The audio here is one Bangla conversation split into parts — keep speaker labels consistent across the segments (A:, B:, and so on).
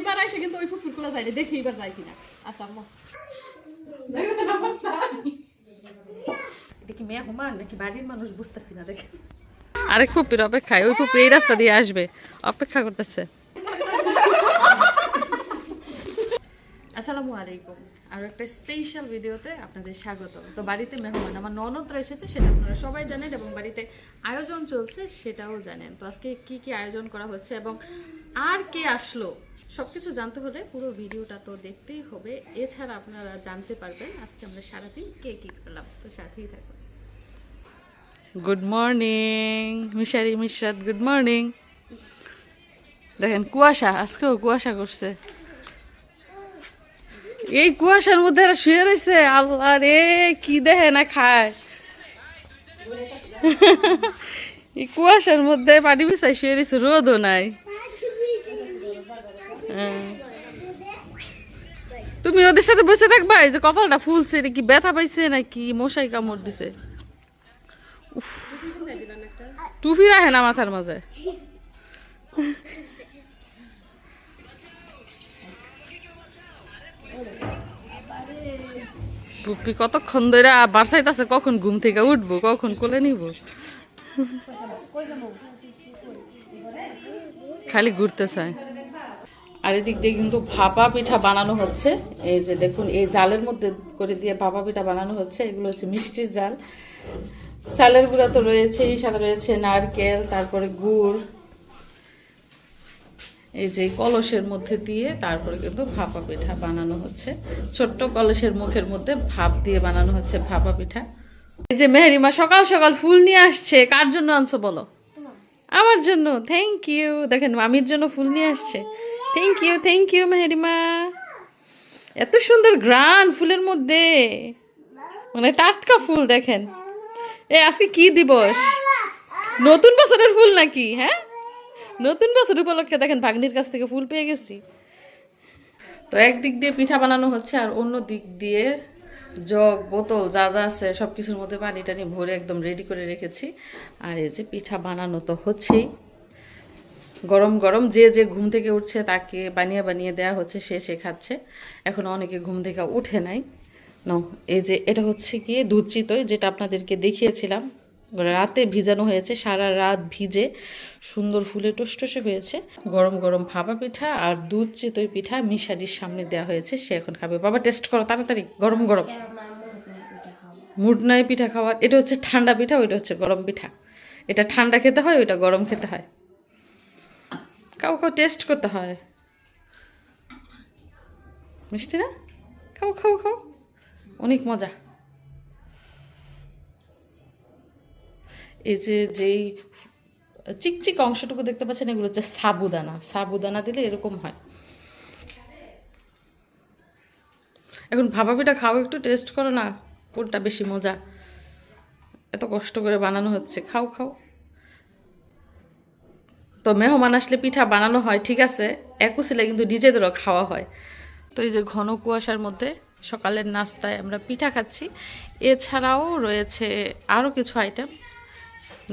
A: এইবার এসে কিন্তু ওই ফুটফুটগুলো যাই দেখি এবার যাই কিনা। আচ্ছা আম্মা। এটা কি মেয়ে হুমান নাকি বাড়ির মানুষ বুঝতেছি না দেখে? আরেক ফুপির অপেক্ষায় ওই ফুপি এই রাস্তা দিয়ে আসবে অপেক্ষা করতেছে। আসসালামু আলাইকুম। আর একটা স্পেশাল ভিডিওতে আপনাদের স্বাগত তো বাড়িতে মেহমান আমার ননদরা এসেছে সেটা আপনারা সবাই জানেন এবং বাড়িতে আয়োজন চলছে সেটাও জানেন। তো আজকে কি কি আয়োজন করা হচ্ছে এবং আর কে আসলো? সবকিছু জানতে হলে পুরো ভিডিওটা তো দেখতেই হবে। এছাড়া আপনারা জানতে পারবেন আজকে আমরা সারাদিন কে কি করলাম। তো সাথেই থাকুন। গুড মর্নিং মিশারি মিশরাত গুড মর্নিং দেখেন, কুয়াশা, আজকেও কুয়াশা করছে। এই কুয়াশার মধ্যে এরা শুয়ে রয়েছে, আল্লাহ রে, কি দেখে না খায়। এই কুয়াশার মধ্যে পানি বিছাই শুয়ে রয়েছে, রোদও নাই। তুমি ওদের সাথে বসে থাকবা? এই যে কপালটা ফুলছে, এটা কি ব্যথা পাইছে নাকি মশাই কামড় দিছে। টুপি রাখে না মাথার মাঝে? টুপি কতক্ষণ ধরে বারসাইতেছে, কখন ঘুম থেকে উঠবো, কখন কোলে নিব? খালি ঘুরতে চায়। আর এদিক দিয়ে কিন্তু ভাপা পিঠা বানানো হচ্ছে। এই যে দেখুন এই জালের মধ্যে করে দিয়ে ভাপা পিঠা বানানো হচ্ছে। এগুলো হচ্ছে মিষ্টির জাল। চালের গুঁড়া তো রয়েছেই সাথে রয়েছে নারকেল তারপরে গুড়। এই যে কলসের মধ্যে দিয়ে তারপরে কিন্তু ভাপা পিঠা বানানো হচ্ছে। ছোট্ট কলসের মুখের মধ্যে ভাপ দিয়ে বানানো হচ্ছে ভাপা পিঠা। এই যে মেহেরিমা সকাল সকাল ফুল নিয়ে আসছে। কার জন্য আনছো বলো? আমার জন্য। থ্যাংক ইউ দেখেন মামির জন্য ফুল নিয়ে আসছে। Thank you thank you Meherima এত সুন্দর গ্রান ফুলের মধ্যে। মানে টাটকা ফুল দেখেন। এ, আজকে কি দিবস? নতুন বছরের ফুল নাকি হ্যাঁ? নতুন বছর উপলক্ষে দেখেন ভাগ্নির কাছ থেকে ফুল পেয়ে গেছি। তো একদিক দিয়ে পিঠা বানানো হচ্ছে আর অন্য দিক দিয়ে জগ, বোতল যা যা আছে সব কিছুর মধ্যে পানি টানি ভরে একদম রেডি করে রেখেছি। আর এই যে পিঠা বানানো তো হচ্ছেই। গরম গরম যে যে ঘুম থেকে উঠছে তাকে বানিয়ে বানিয়ে দেয়া হচ্ছে সে সে খাচ্ছে। এখন অনেকে ঘুম থেকে উঠে নাই। ন এই যে এটা হচ্ছে গিয়ে দুধ চিতই যেটা আপনাদেরকে দেখিয়েছিলাম। রাতে ভিজানো হয়েছে সারা রাত ভিজে সুন্দর ফুলে টসটসে হয়েছে। গরম গরম ভাপা পিঠা আর দুধ চিতই পিঠা মিশারির সামনে দেওয়া হয়েছে সে এখন খাবে। বাবা টেস্ট করো তাড়াতাড়ি গরম গরম। মুড নাই পিঠা খাওয়ার এটা হচ্ছে ঠান্ডা পিঠা ওইটা হচ্ছে গরম পিঠা। এটা ঠান্ডা খেতে হয় ওইটা গরম খেতে হয়। কাউ কাউ টেস্ট করতে হয়। মিষ্টি না? খাও খাও খাও। অনেক মজা। এই যে, যেই চিকচিক অংশটুকু দেখতে পাচ্ছেন, এগুলো হচ্ছে সাবুদানা। সাবুদানা দিলে এরকম হয়। এখন ভাপা পিঠা খাও, একটু টেস্ট করো না, কোনটা বেশি মজা। এত কষ্ট করে বানানো হচ্ছে। খাও খাও। তো মেহমান আসলে পিঠা বানানো হয়, ঠিক আছে? একুশিলে কিন্তু নিজেদেরও খাওয়া হয়। তো এই যে ঘন কুয়াশার মধ্যে সকালের নাস্তায় আমরা পিঠা খাচ্ছি। এছাড়াও রয়েছে আরও কিছু আইটেম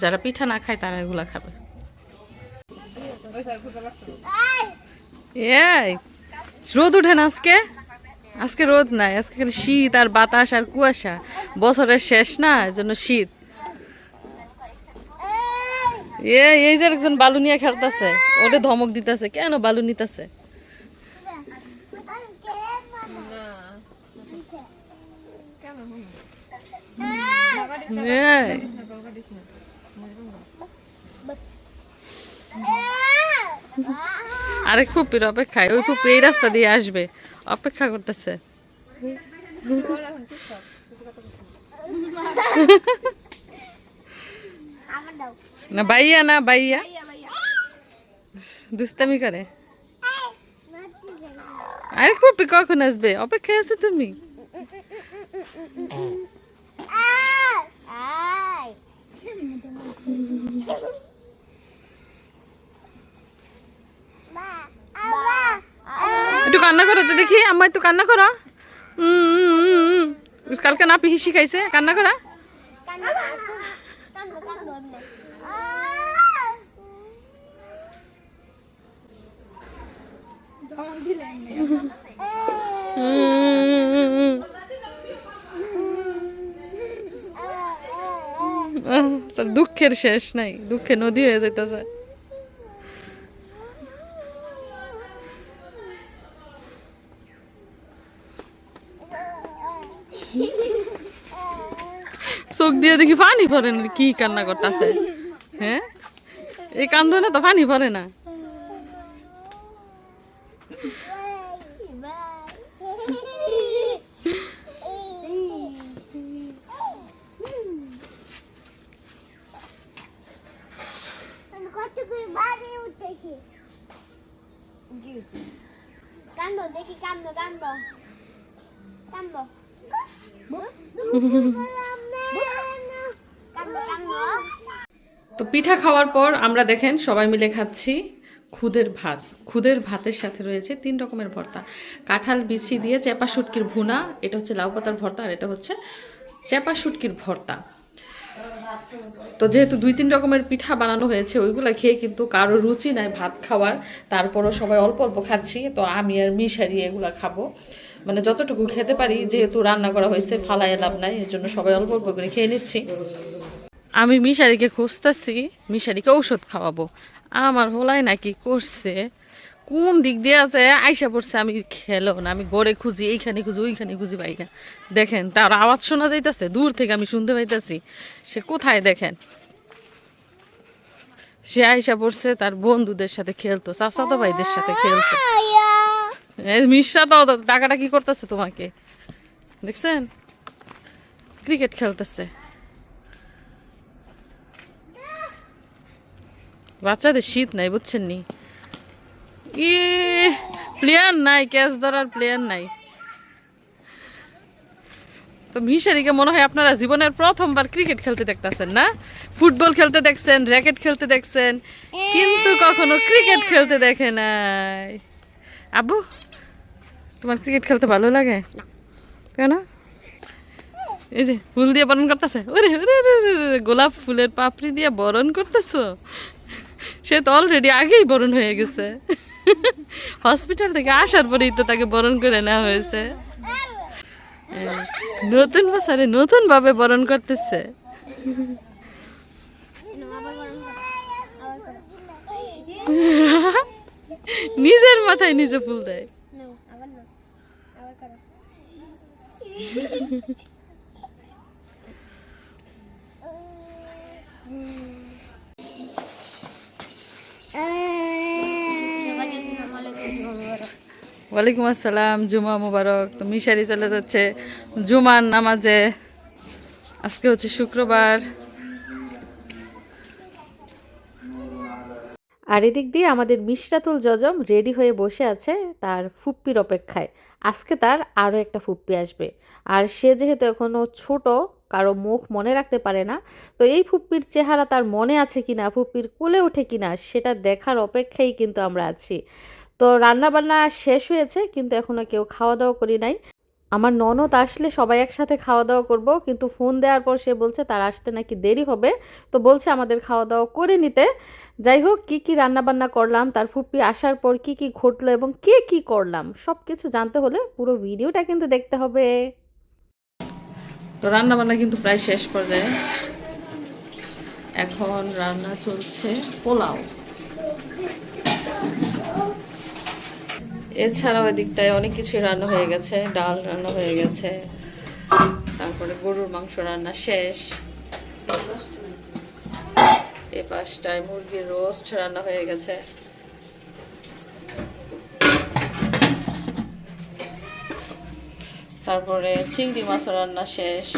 A: যারা পিঠা না খায় তারা এগুলা খাবে। এই, রোদ উঠে না আজকে? আজকে রোদ নাই, আজকে শীত আর বাতাস আর কুয়াশা। বছরের শেষ না, এজন্য শীত। এ, এই যে একজন বালু নিয়ে খেলতেছে ওটা ধমক দিতেছে, কেন বালু নিতেছে। আরেক ফুপির অপেক্ষায়, ওই ফুপি এই রাস্তা দিয়ে আসবে, অপেক্ষা করতেছে না বাইয়া না বাইয়া দুস্তামি করে আরেক ফুপি কখন আসবে অপেক্ষায় আছো তুমি একটু কান্না করো তো দেখি আম্মা একটু কান্না করো। কালকে না পিহি শিখাইছে কান্না করা তার দুঃখের শেষ নাই, দুঃখে নদী হয়ে যাইতেছে। চোখ দিয়ে দেখি পানি পড়ে না, কি কান্না করতেছে হ্যাঁ? এই কান্দনে তো পানি পড়ে না। তো পিঠা খাওয়ার পর আমরা দেখেন সবাই মিলে খাচ্ছি খুদের ভাত। খুদের ভাতের সাথে রয়েছে তিন রকমের ভর্তা। কাঁঠাল বিচি দিয়ে চেপা শুটকির ভুনা, এটা হচ্ছে লাউ পাতার ভর্তা আর এটা হচ্ছে চেপা শুটকির ভর্তা। তো যেহেতু দুই তিন রকমের পিঠা বানানো হয়েছে, ওইগুলো খেয়ে কিন্তু কারও রুচি নাই ভাত খাওয়ার। তারপরও সবাই অল্প অল্প খাচ্ছি, তো আমি আর মিশারি এগুলো খাব। মানে যতটুকু খেতে পারি, যেহেতু রান্না করা হয়েছে ফালায় লাভ নাই, এর জন্য সবাই অল্প অল্প করে খেয়ে নিচ্ছি। আমি মিশারিকে খুঁজতেছি, মিশারিকে ঔষধ খাওয়াবো। আমার হোলাই নাকি করছে, কোন দিক দিয়ে আছে আইসা পড়ছে আমি খেলো না, আমি গড়ে খুঁজি, এইখানে খুঁজি, ওইখানে খুঁজি বাইকা দেখেন, তার আওয়াজ শোনা যাইতেছে, দূর থেকে আমি শুনতে পাইতেছি। সে কোথায় দেখেন? সে আইসা পড়ছে, তার বন্ধুদের সাথে খেলতো, চাচাতো ভাইদের সাথে খেলতো। মিশ্রা তো, টাকাটা কি করতেছে তোমাকে? দেখছেন? ক্রিকেট খেলতেছে। বাচ্চাদের শীত নাই, বুঝছেন নি? প্লেয়ার নাই, ক্যাচ ধরার প্লেয়ার নাই। তো মিশারিকে মনে হয় আপনারা জীবনের প্রথমবার ক্রিকেট খেলতে দেখতেছেন, না? ফুটবল খেলতে দেখছেন, র্যাকেট খেলতে দেখছেন, কিন্তু কখনো ক্রিকেট খেলতে দেখে নাই। আব্বু তোমার ক্রিকেট খেলতে ভালো লাগে? কেন? এই যে ফুল দিয়ে বরণ করতেছে। ওরে গোলাপ ফুলের পাপড়ি দিয়ে বরণ করতেছো? সে তো অলরেডি আগেই বরণ হয়ে গেছে। হসপিটাল থেকে আসার পরেই তো তাকে বরণ করে নেওয়া হয়েছে। হ্যাঁ, নতুন বছরে নতুন ভাবে বরণ করতেছে নিজের মাথায় নিজে ফুল দেয়। ওয়ালাইকুম আসসালাম জুমা মুবারক। তো মিশারি চলে যাচ্ছে জুমার নামাজে। আজকে হচ্ছে শুক্রবার।
B: আর এদিক দিয়ে আমাদের মিশরাতুল জজম রেডি হয়ে বসে আছে তার ফুপ্পির অপেক্ষায়। আজকে তার আরও একটা ফুপ্পি আসবে। আর সে যেহেতু এখনও ছোট, কারও মুখ মনে রাখতে পারে না, তো এই ফুপ্পির চেহারা তার মনে আছে কিনা ফুপ্পির কোলে ওঠে কিনা সেটা দেখার অপেক্ষায় কিন্তু আমরা আছি। তো রান্নাবান্না শেষ হয়েছে, কিন্তু এখনও কেউ খাওয়া দাওয়া করি নাই। আমার ননদ আসলে সবাই একসাথে খাওয়া দাওয়া করব, কিন্তু ফোন দেওয়ার পর সে বলছে তার আসতে নাকি দেরি হবে, তো বলছে আমাদের খাওয়া দাওয়া করে নিতে। যাই হোক কী কী রান্নাবান্না করলাম, তার ফুপ্পি আসার পর কি কি ঘটলো এবং কে কি করলাম সব কিছু জানতে হলে পুরো ভিডিওটা কিন্তু দেখতে হবে।
A: তো রান্না বান্না কিন্তু প্রায় শেষ পর্যায়ে। এখন রান্না চলছে পোলাও। এছাড়াও এদিকটায় অনেক কিছুই রান্না হয়ে গেছে, ডাল রান্না হয়ে গেছে, তারপরে গরুর মাংস রান্না শেষ। এ পাশটায় মুরগির রোস্ট রান্না হয়ে গেছে। তারপরে চিংড়ি মাছ রান্না শেষ।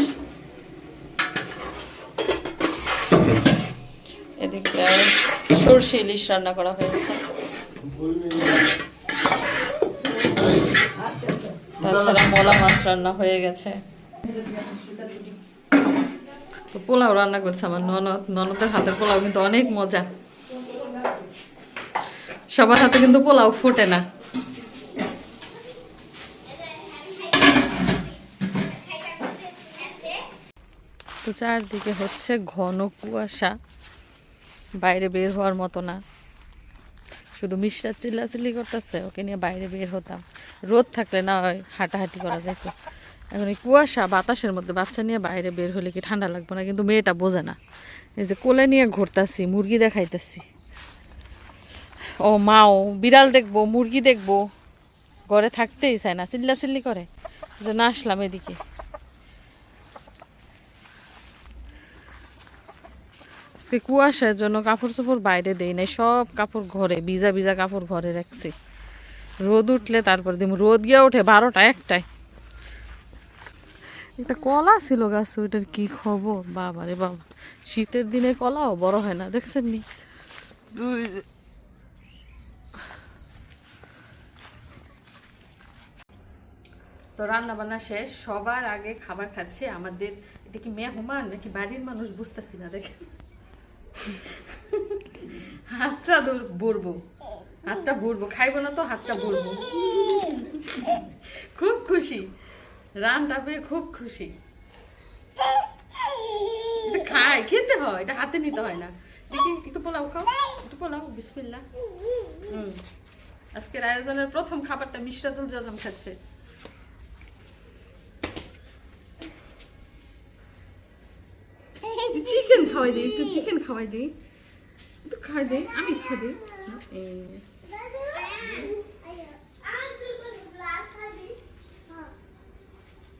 A: এদিকে সর্ষে ইলিশ রান্না করা হয়েছে। তাছাড়া মলা মাছ রান্না হয়ে গেছে। পোলাও রান্না করছে আমার ননদ। ননদের হাতের পোলাও কিন্তু অনেক মজা। সবার হাতে কিন্তু পোলাও ফোটে না। তো চারদিকে হচ্ছে ঘন কুয়াশা। বাইরে বের হওয়ার মতো না। শুধু মিষ্টা চিল্লাচিল্লি করতেছে, ওকে নিয়ে বাইরে বের হতাম। রোদ থাকলে না হাঁটাহাঁটি করা যেত এখন এই কুয়াশা, বাতাসের মধ্যে বাচ্চা নিয়ে বাইরে বের হলে কি ঠান্ডা লাগবে না? কিন্তু মেয়েটা বোঝে না। এই যে কোলে নিয়ে ঘুরতাছি, মুরগি দেখাইতেছি। ও মাও, বিড়াল দেখব, মুরগি দেখব। ঘরে থাকতেই চায় না চিল্লা চিল্লি করে। এই জন্য আসলাম এদিকে। আজকে কুয়াশার জন্য কাপড় চোপড় বাইরে দেই নাই, সব কাপড় ঘরে, ভিজা ভিজা কাপড় ঘরে রাখছি। রোদ উঠলে তারপর দিম। রোদ গিয়ে ওঠে বারোটা, একটায়। একটা কলা ছিল গাছ ওইটার কি খবর? বাবা রে বাবা শীতের দিনে কলাও বড় হয় না দেখছেন নি? দুই- তো রান্না বান্না শেষ সবার আগে খাবার খাচ্ছে আমাদের এটা কি মেহমান নাকি বাড়ির মানুষ বুঝতেছি না দেখে হাতটা ভরবো। হাতটা ভরবো খাইবো না তো হাতটা ভরবো। খুব খুশি। রানটা পেয়ে খুব খুশি। খাই খেতে হয়, এটা হাতে নিতে হয় না। দেখি, একটু পোলাও খাও, একটু পোলাও বিসমিল্লা হুম। আজকের আয়োজনের প্রথম খাবারটা মিশ্রাতুল জজম খাচ্ছে। চিকেন খাওয়াই দিই, একটু চিকেন খাওয়াই দিই। একটু খাওয়াই দিই, আমি খাই দিই।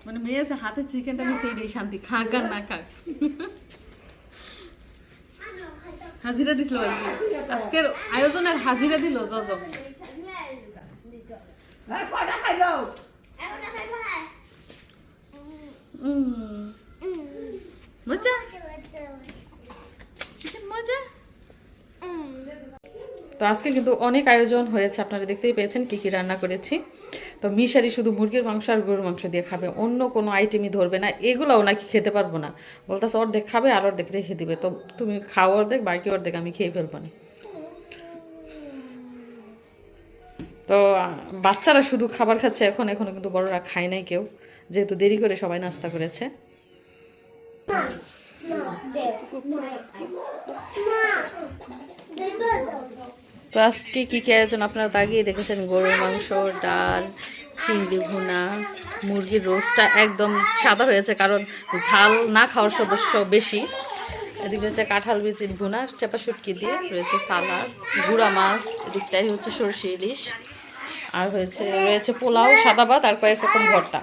A: মানে মেয়ে যে হাতে চিকেনটা নিচ্ছে এটাই শান্তি খাক আর না খাক। হাজিরা দিছিল আজকে আজকের আয়োজনের হাজিরা দিল জজব উম, মজা? মজা? তো আজকে কিন্তু অনেক আয়োজন হয়েছে আপনারা দেখতেই পেয়েছেন কি কি রান্না করেছি। তো মিশারি শুধু মুরগির মাংস আর গরুর মাংস দিয়ে খাবে, অন্য কোনো আইটেমই ধরবে না, এগুলোও নাকি খেতে পারব না। বলতেছে অর্ধেক খাবে আর অর্ধেক রেখে দিবে, তো তুমি খাও অর্ধেক, বাকি অর্ধেক আমি খেয়ে ফেলব না। তো, বাচ্চারা শুধু খাবার খাচ্ছে, এখন এখনও কিন্তু বড়রা খায় নাই কেউ, যেহেতু দেরি করে সবাই নাস্তা করেছে। তো আজকে কী কী আয়োজন আপনারা তো আগেই দেখেছেন? গরুর মাংস, ডাল, চিংড়ি ভুনা, মুরগির রোস্টটা একদম সাদা হয়েছে, কারণ ঝাল না খাওয়ার সদস্য বেশি। এদিকে হচ্ছে কাঁঠাল বিচির ভুনা, চেপা শুটকি দিয়ে রয়েছে সালাদ, গুঁড়া মাছ এদিকটাই হচ্ছে সরষে ইলিশ, আর হয়েছে, রয়েছে পোলাও, সাদা ভাত, আর কয়েক রকম ভর্তা।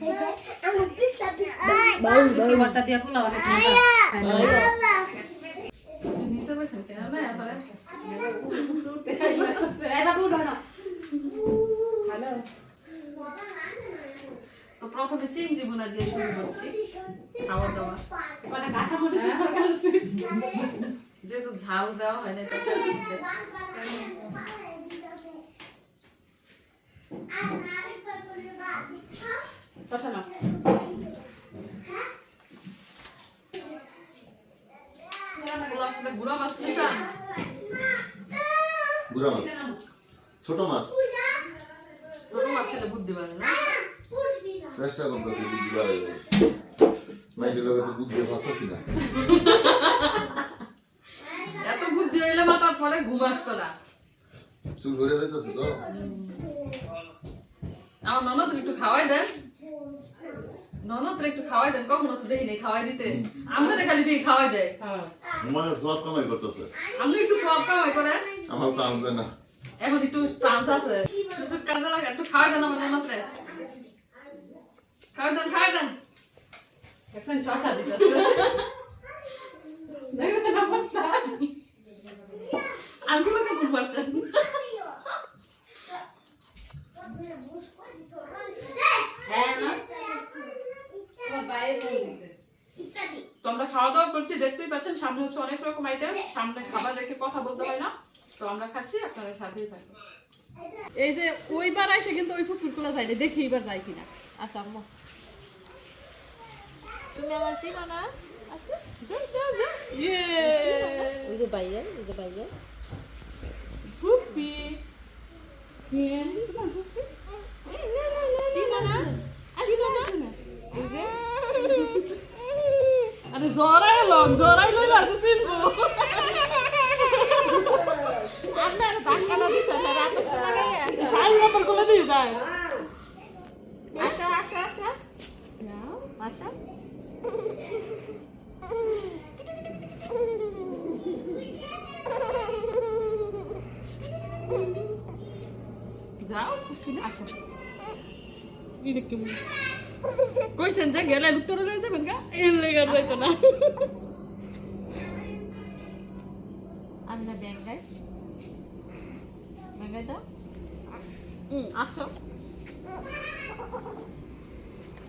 C: পিস্তা
A: না। এবারে তো প্রথমে চিংড়ি বোনা দিয়ে শুরু করছি খাওয়া দাওয়া। যেহেতু ঝাল দেওয়া হয় না তরকারিতে। পোলাও সাথে গুঁড়া মাছ নিতাম
D: গুড়া মাছ ছোট মাছ।
A: ছোট মাছ খেলে বুদ্ধি পারে না?
D: চেষ্টা করতেছি বুদ্ধি বাড়াই মাইকের লোকে তো বুদ্ধি ভাবতেছি না।
A: এত বুদ্ধি হইলে মাথার পরে ঘুম আসতো না।
D: চুল ঘুরে যাইতেছে তো।
A: আমার ননদ একটু খাওয়াই দেন। ননদ একটু খাওয়াই দেন কখনো তো দেখি নেই খাওয়াই দিতে। আপনাদের খালি দিয়ে খাওয়াই দেয়।
D: মানে সব কামাই করতেছে।
A: আপনি একটু সব কামাই করেন।
D: আমার চান্স দেয় না।
A: এখন একটু চান্স আছে। সুযোগ কাজে লাগে একটু খাওয়াই দেন আমার খাওয়াই দেন খাওয়াই দেন। আঙ্গুলো কাপড় পারতেন তো আমরা খাওয়া দাওয়া করছি দেখতেই পাচ্ছেন সামনে হচ্ছে অনেক রকম আইটেম সামনে খাবার রেখে কথা বলতে হয় না। তো আমরা খাচ্ছি আপনারা সাথেই থাকুন এই যে ওইবার আসে কিন্তু ওই ফুটফুটগুলো যাইলে দেখি এবার যাই কিনা। আচ্ছা আম্মা।
B: তুমি আমার চিনো না? আচ্ছা
A: যাও যাও যাও। ইয়ে
B: ওই যে বাইরে ওই যে বাইরে।
A: ফুপি চিনো না চিনো না এই যে। জরাই লন জরাই লইলা তো চিনবো। শাড়ি কাপড় খুলে দিয়ে যায়
C: আসো আসো আসো। আসো
A: যাও আচ্ছা এই দেখতে কইছেন যে গেলে উত্তরে লয়ে যাবেন গা এর লেগার যাইতো না
C: আমরা ব্যাংকাই ব্যাংকাই তো
A: আসো।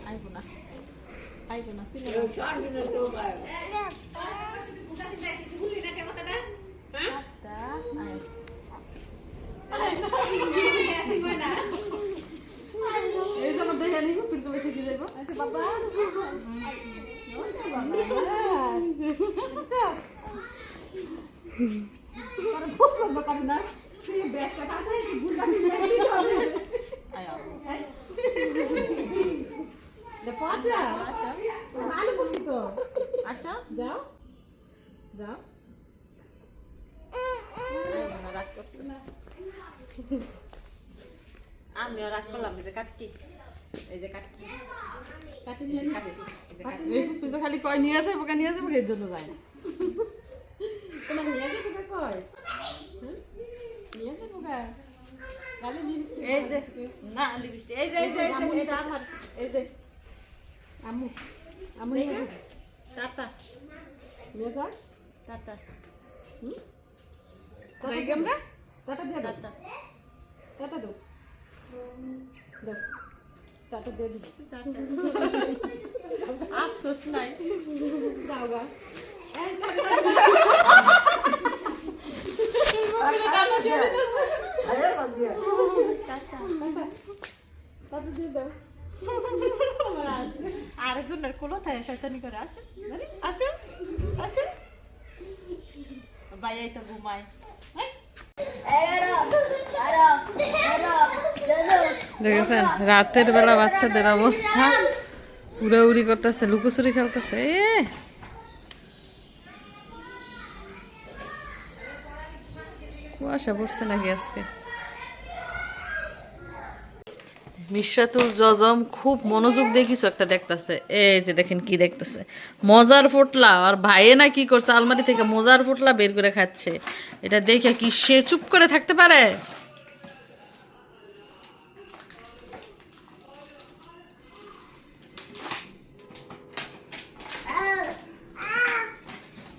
C: আইবো না আইবো না আচ্ছা
A: এই জন্য দেখে নিব পিরকে লিখে দিয়ে যাব আচ্ছা বাবা।
C: আই আসো
A: যাও। যাও।
C: রাগ করছে না। আমিও রাগ করলাম যে কাটকি। এই যে কাটকি। কাটি নিয়ে কাটকি এই যে কাটকি
A: এই পিছে খালি কয় নিয়ে যাব নিয়ে যাব এর জন্য যায় না।
C: তোমার নিয়ে যাবে তো কই নিয়ে যাব গা গালে লিপস্টিক এই যে না লিপস্টিক এই যে এই যে এটা আমার এই যে নিয়ে যাবে টাটা যা টাটা হুম
A: তাই কেমনে
C: টাটা দিয়ে টাটা টাটা দাও দাও টাটা দিয়ে দিবি আফসোস নাই যাও গা আরেকজনের কোলো থাকে শয়তানি করে, আসে। আসে আসে। এই তো ঘুমায়।
A: দেখেছেন, রাতের বেলা বাচ্চাদের অবস্থা। উড়াউড়ি করতেছে, লুকোচুরি খেলতেছে কুয়াশা পড়ছে নাকি আজকে? মিশরাতুল জজম খুব মনোযোগ দিয়ে কিছু একটা দেখতেছে। এই যে দেখেন কি দেখতেছে। মজার ফুটলা, আর ভাইয়ে না কি করছে, আলমারি থেকে মজার ফুটলা বের করে খাচ্ছে। এটা দেখে কি সে চুপ করে থাকতে পারে?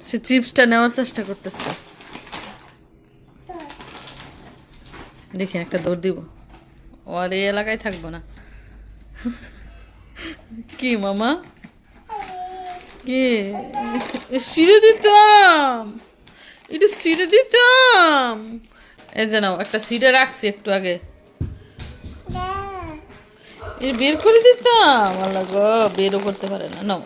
A: সে চিপসটা নেওয়ার চেষ্টা করতেছে। দেখেন একটা দৌড় দিব। ও আর এই এলাকায় থাকব না। কি মামা? কি? সিঁড়ে দিতাম। এটা সিঁড়ে দিতাম। এই যে নাও একটা সিঁড়ে রাখছি একটু আগে। এ বের করে দিতাম? আল্লাহ গো বেরও করতে পারে না। নাও।